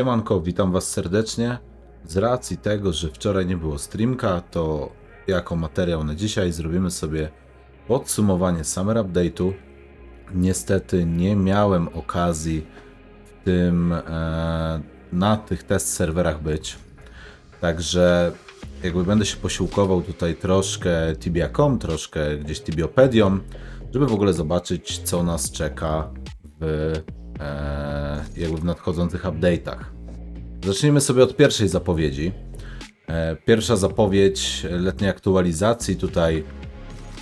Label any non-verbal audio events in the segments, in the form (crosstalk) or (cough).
Siemanko, witam Was serdecznie. Z racji tego, że wczoraj nie było streamka, to jako materiał na dzisiaj zrobimy sobie podsumowanie Summer Update'u. Niestety nie miałem okazji w tym e, na tych test serwerach być. Także jakby będę się posiłkował tutaj troszkę Tibia.com, troszkę gdzieś Tibiopedią, żeby w ogóle zobaczyć, co nas czeka w, jakby w nadchodzących update'ach. Zacznijmy sobie od pierwszej zapowiedzi. E, Pierwsza zapowiedź letniej aktualizacji. Tutaj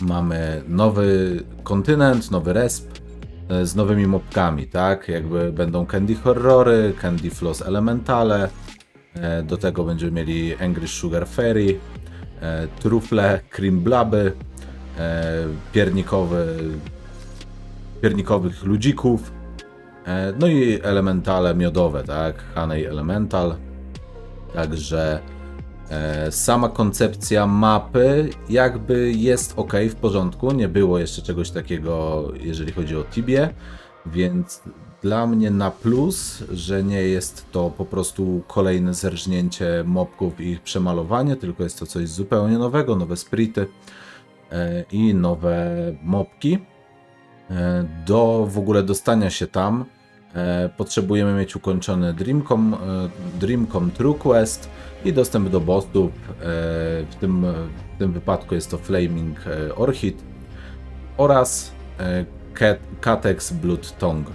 mamy nowy kontynent, nowy resp e, z nowymi mobkami, tak? Jakby będą Candy Horrory, Candy Floss Elementale. e, Do tego będziemy mieli Angry Sugar Fairy, e, trufle, cream blaby, e, piernikowy, piernikowych ludzików, E, No i elementale miodowe, tak? Honey Elemental. Także e, sama koncepcja mapy jakby jest ok, w porządku. Nie było jeszcze czegoś takiego, jeżeli chodzi o Tibie, więc dla mnie na plus, że nie jest to po prostu kolejne zerżnięcie mobków i ich przemalowanie, tylko jest to coś zupełnie nowego, nowe sprity e, i nowe mobki. E, Do w ogóle dostania się tam e, potrzebujemy mieć ukończony Dreamcom, e, Dreamcom True Quest i dostęp do bossów. E, w, tym, w tym wypadku jest to Flaming e, Orchid oraz e, Cat- Catex Blood Tongue.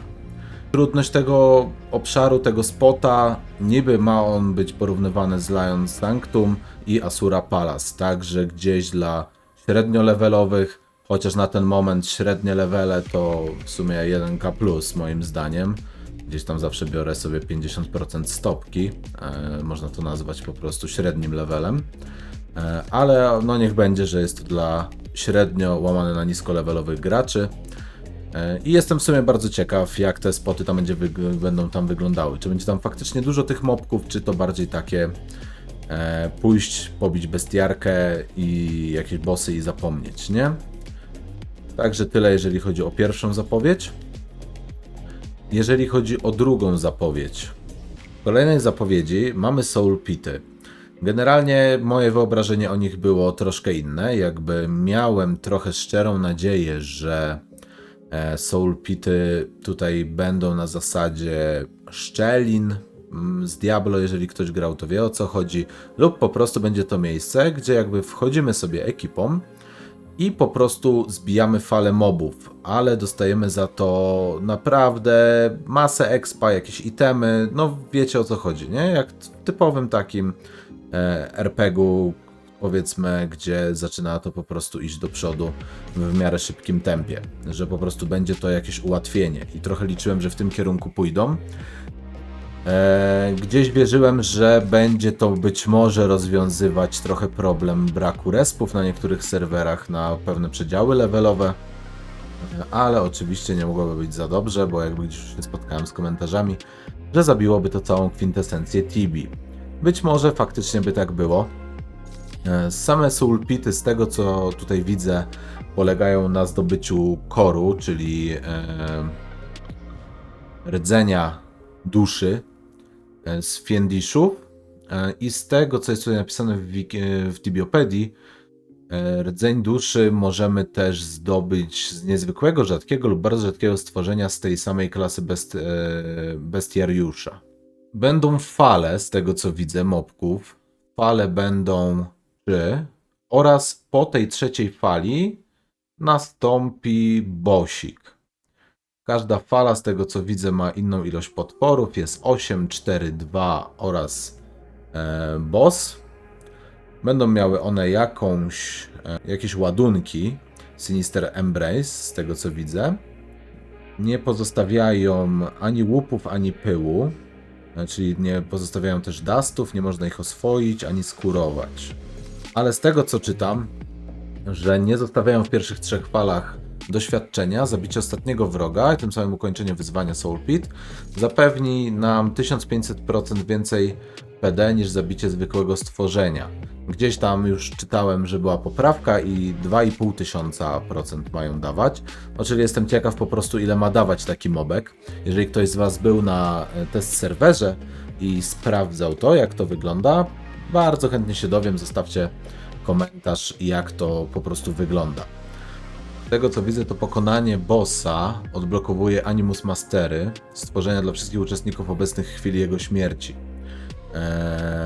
Trudność tego obszaru, tego spota, niby ma on być porównywany z Lion Sanctum i Asura Palace, także gdzieś dla średniolevelowych, chociaż na ten moment średnie levele to w sumie 1k+, moim zdaniem. Gdzieś tam zawsze biorę sobie 50% stopki, e, można to nazwać po prostu średnim levelem. E, ale no niech będzie, że jest to dla średnio łamane na nisko levelowych graczy. E, I jestem w sumie bardzo ciekaw, jak te spoty tam będzie będą tam wyglądały. Czy będzie tam faktycznie dużo tych mobków, czy to bardziej takie e, pójść, pobić bestiarkę i jakieś bossy i zapomnieć, nie? Także tyle, jeżeli chodzi o pierwszą zapowiedź. Jeżeli chodzi o drugą zapowiedź. W kolejnej zapowiedzi mamy Soul Pity. Generalnie moje wyobrażenie o nich było troszkę inne. Jakby miałem trochę szczerą nadzieję, że e, Soul Pity tutaj będą na zasadzie szczelin mm, z Diablo, jeżeli ktoś grał, to wie o co chodzi, lub po prostu będzie to miejsce, gdzie jakby wchodzimy sobie ekipą i po prostu zbijamy falę mobów, ale dostajemy za to naprawdę masę expa, jakieś itemy, no wiecie o co chodzi, nie? Jak w typowym takim e, RPG-u, powiedzmy, gdzie zaczyna to po prostu iść do przodu w miarę szybkim tempie, że po prostu będzie to jakieś ułatwienie i trochę liczyłem, że w tym kierunku pójdą. E, Gdzieś wierzyłem, że będzie to być może rozwiązywać trochę problem braku respów na niektórych serwerach na pewne przedziały levelowe, ale oczywiście nie mogłoby być za dobrze, bo jakby gdzieś się spotkałem z komentarzami, że zabiłoby to całą kwintesencję Tibi. Być może faktycznie by tak było. E, Same sulpity, z tego co tutaj widzę, polegają na zdobyciu koru, czyli e, rdzenia duszy z Fiendiszów. E, I z tego, co jest tutaj napisane w, e, w Tibiopedii, e, rdzeń duszy możemy też zdobyć z niezwykłego, rzadkiego lub bardzo rzadkiego stworzenia z tej samej klasy best, e, bestiariusza. Będą fale, z tego co widzę, mobków. Fale będą trzy oraz po tej trzeciej fali nastąpi bosik. Każda fala, z tego co widzę, ma inną ilość potworów. Jest 8, 4, 2 oraz e, boss. Będą miały one jakąś, e, jakieś ładunki Sinister Embrace, z tego co widzę. Nie pozostawiają ani łupów, ani pyłu. e, Czyli nie pozostawiają też dustów, nie można ich oswoić ani skurować. Ale z tego co czytam, że nie zostawiają w pierwszych trzech falach doświadczenia, zabicie ostatniego wroga i tym samym ukończenie wyzwania Soul Pit zapewni nam 1500% więcej PD niż zabicie zwykłego stworzenia. Gdzieś tam już czytałem, że była poprawka i 2,5 tysiąca procent mają dawać. No, czyli jestem ciekaw po prostu ile ma dawać taki mobek. Jeżeli ktoś z Was był na e, test serwerze, i sprawdzał to, jak to wygląda, bardzo chętnie się dowiem. Zostawcie komentarz, jak to po prostu wygląda. Tego co widzę, to pokonanie bossa odblokowuje Animus Mastery, stworzenia dla wszystkich uczestników obecnych w chwili jego śmierci. Eee,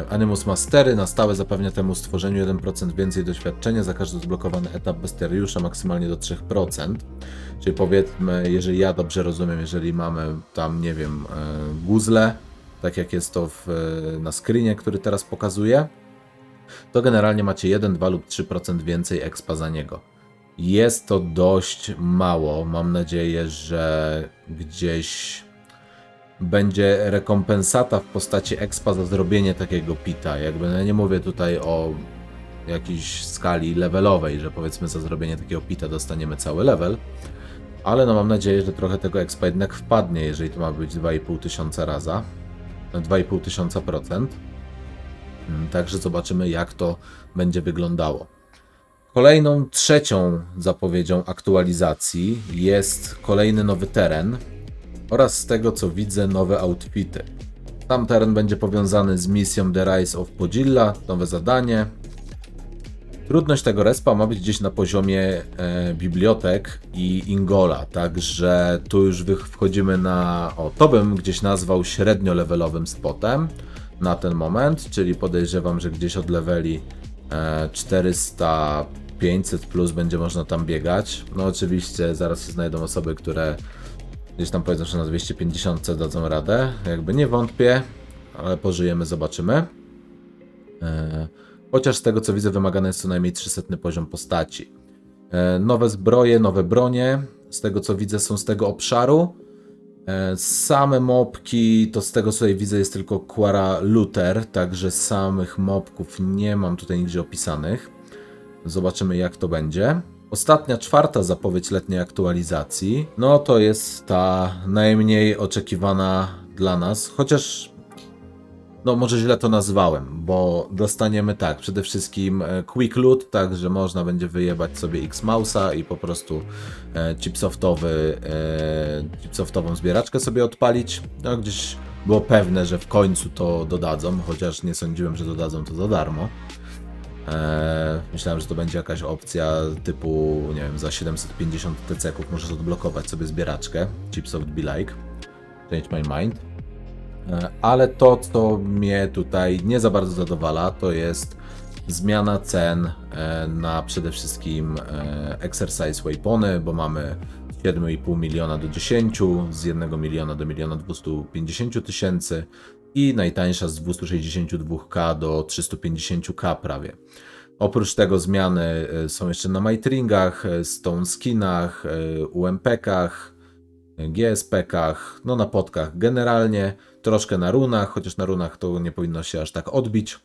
Animus Mastery na stałe zapewnia temu stworzeniu 1% więcej doświadczenia za każdy odblokowany etap Bestiariusza, maksymalnie do 3%. Czyli powiedzmy, jeżeli ja dobrze rozumiem, jeżeli mamy tam, nie wiem, e, guzle, tak jak jest to w, e, na screenie, który teraz pokazuję, to generalnie macie 1, 2 lub 3% więcej expa za niego. Jest to dość mało. Mam nadzieję, że gdzieś będzie rekompensata w postaci expa za zrobienie takiego pita. Jakby no nie mówię tutaj o jakiejś skali levelowej, że powiedzmy za zrobienie takiego pita dostaniemy cały level, ale no mam nadzieję, że trochę tego expa jednak wpadnie, jeżeli to ma być 2,5 tysiąca raza, 2,5 tysiąca procent. Mm, Także zobaczymy, jak to będzie wyglądało. Kolejną, trzecią zapowiedzią aktualizacji jest kolejny nowy teren oraz z tego co widzę nowe outfity. Sam teren będzie powiązany z misją The Rise of Podzilla, nowe zadanie. Trudność tego respa ma być gdzieś na poziomie e, bibliotek i Ingola, także tu już wchodzimy na, o to bym gdzieś nazwał średnio levelowym spotem na ten moment, czyli podejrzewam, że gdzieś od leveli e, 400 500 plus będzie można tam biegać. No oczywiście zaraz się znajdą osoby, które gdzieś tam powiedzą, że na 250 dadzą radę. Jakby nie wątpię, ale pożyjemy, zobaczymy. E, Chociaż z tego co widzę, wymagany jest co najmniej 300 poziom postaci. E, Nowe zbroje, nowe bronie, z tego co widzę, są z tego obszaru. E, Same mopki, to z tego co widzę, jest tylko Quara Luther, także samych mopków nie mam tutaj nigdzie opisanych. Zobaczymy, jak to będzie. Ostatnia, czwarta zapowiedź letniej aktualizacji, no to jest ta najmniej oczekiwana dla nas, chociaż no może źle to nazwałem, bo dostaniemy tak, przede wszystkim e, Quick Loot, tak, że można będzie wyjebać sobie X-Mouse'a i po prostu e, chipsoftowy, e, chipsoftową zbieraczkę sobie odpalić. No gdzieś było pewne, że w końcu to dodadzą, chociaż nie sądziłem, że dodadzą to za darmo. Eee, myślałem, że to będzie jakaś opcja typu, nie wiem, za 750 TC-ków możesz odblokować sobie zbieraczkę Chipsoft Be Like. Change my mind. Eee, ale to, co mnie tutaj nie za bardzo zadowala, to jest zmiana cen e, na przede wszystkim e, Exercise Weapony, bo mamy 7,5 miliona do 10, z 1 miliona do 1 250 tysięcy i najtańsza z 262k do 350k prawie. Oprócz tego zmiany e, są jeszcze na Mightringach, e, Stone Skinach, e, UMP-kach, GSP-kach, no na podkach generalnie, troszkę na runach, chociaż na runach to nie powinno się aż tak odbić.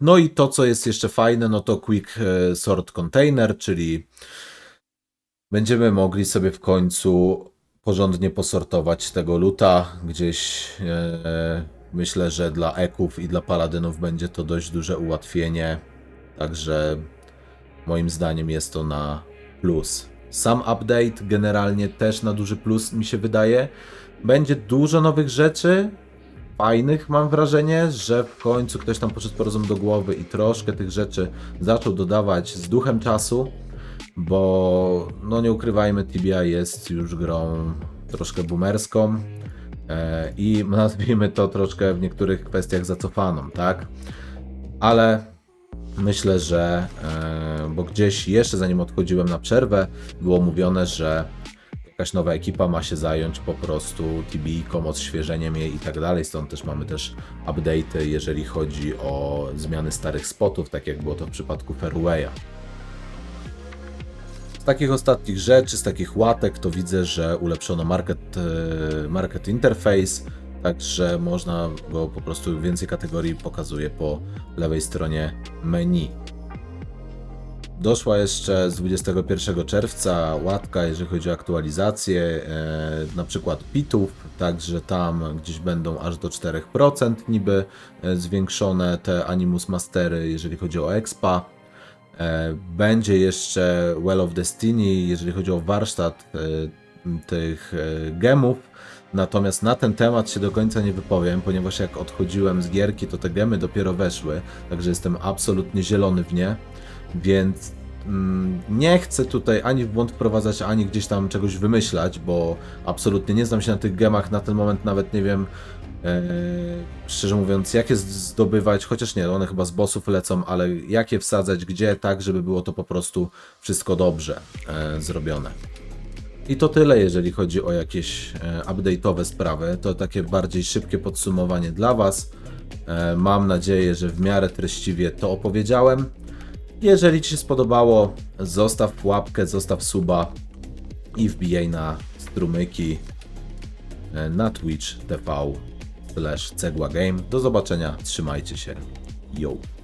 No i to, co jest jeszcze fajne, no to Quick Sort Container, czyli będziemy mogli sobie w końcu porządnie posortować tego luta. Gdzieś e, myślę, że dla eków i dla paladynów będzie to dość duże ułatwienie. Także moim zdaniem jest to na plus. Sam update generalnie też na duży plus mi się wydaje. Będzie dużo nowych rzeczy, fajnych mam wrażenie, że w końcu ktoś tam poszedł po rozum do głowy i troszkę tych rzeczy zaczął dodawać z duchem czasu, bo no nie ukrywajmy, Tibia jest już grą troszkę boomerską e, i (laughs) nazwijmy to troszkę w niektórych kwestiach zacofaną, tak? Ale myślę, że e, bo gdzieś jeszcze zanim odchodziłem na przerwę, było mówione, że jakaś nowa ekipa ma się zająć po prostu TBI-kom, odświeżeniem jej i tak dalej. Stąd też mamy też update'y, jeżeli chodzi o zmiany starych spotów, tak jak było to w przypadku Fairwaya. Takich ostatnich rzeczy, z takich łatek, to widzę, że ulepszono market, e, market interface, także można go po prostu więcej kategorii pokazuje po lewej stronie menu. Doszła jeszcze z 21 czerwca łatka, jeżeli chodzi o aktualizację, e, na przykład pitów, także tam gdzieś będą aż do 4% niby e, zwiększone te Animus Mastery, jeżeli chodzi o expa. E, Będzie jeszcze Well of Destiny, jeżeli chodzi o warsztat e, tych e, gemów. Natomiast na ten temat się do końca nie wypowiem, ponieważ jak odchodziłem z gierki, to te gemy dopiero weszły, także jestem absolutnie zielony w nie, więc mm, nie chcę tutaj ani w błąd wprowadzać, ani gdzieś tam czegoś wymyślać, bo absolutnie nie znam się na tych gemach, na ten moment nawet nie wiem, szczerze mówiąc, jak je zdobywać, chociaż nie, one chyba z bossów lecą, ale jak je wsadzać, gdzie, tak, żeby było to po prostu wszystko dobrze e, zrobione. I to tyle, jeżeli chodzi o jakieś e, update'owe sprawy. To takie bardziej szybkie podsumowanie dla Was. E, mam nadzieję, że w miarę treściwie to opowiedziałem. Jeżeli Ci się spodobało, zostaw łapkę, zostaw suba i wbijaj na strumyki e, na Twitch TV slash Cegła Game. Do zobaczenia, trzymajcie się. Yo!